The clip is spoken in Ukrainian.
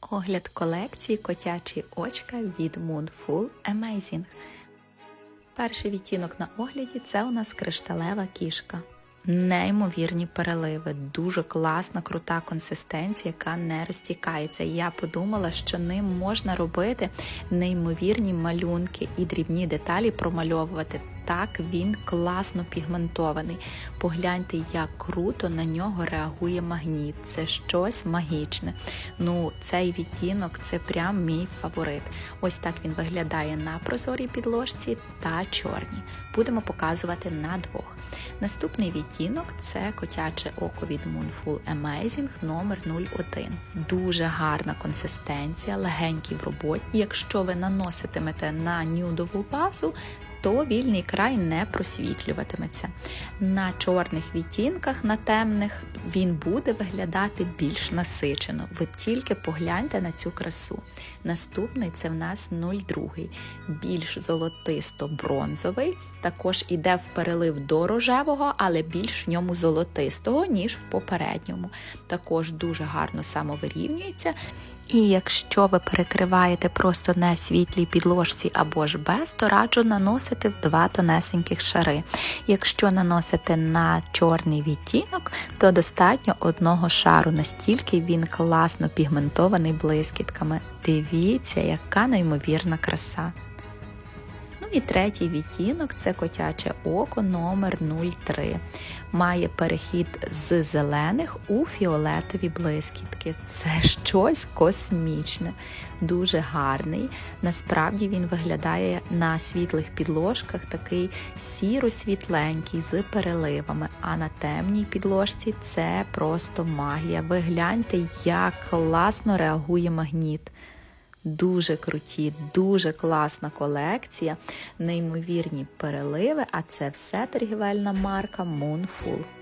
Огляд колекції котячі очка від Moonful Amazing. Перший відтінок на огляді це у нас кришталева кішка. Неймовірні переливи, дуже класна, крута консистенція, яка не розтікається. Я подумала, що ним можна робити неймовірні малюнки і дрібні деталі промальовувати. Так він класно пігментований. Погляньте, як круто на нього реагує магніт. Це щось магічне. Ну, цей відтінок це прям мій фаворит. Ось так він виглядає на прозорій підложці та чорній. Будемо показувати на двох. Наступний відтінок це котяче око від Moonful Amazing номер 01. Дуже гарна консистенція, легенький в роботі. Якщо ви наноситимете на нюдову базу, то вільний край не просвітлюватиметься. На чорних відтінках, на темних, він буде виглядати більш насичено. Ви тільки погляньте на цю красу. Наступний це в нас 02, більш золотисто-бронзовий, також іде в перелив до рожевого, але більш в ньому золотистого, ніж в попередньому. Також дуже гарно самовирівнюється. І якщо ви перекриваєте просто на світлій підложці або ж без, то раджу наносити два тонесеньких шари. Якщо наносите на чорний відтінок, то достатньо одного шару, настільки він класно пігментований блискітками. Дивіться, яка неймовірна краса. Ну і третій відтінок це котяче око номер 03. Має перехід з зелених у фіолетові блискітки. Це щось космічне, дуже гарний. Насправді він виглядає на світлих підложках такий сіро-світленький з переливами, а на темній підложці це просто магія. Ви гляньте, як класно реагує магніт. Дуже круті, дуже класна колекція, неймовірні переливи, а це все торгівельна марка Moonful.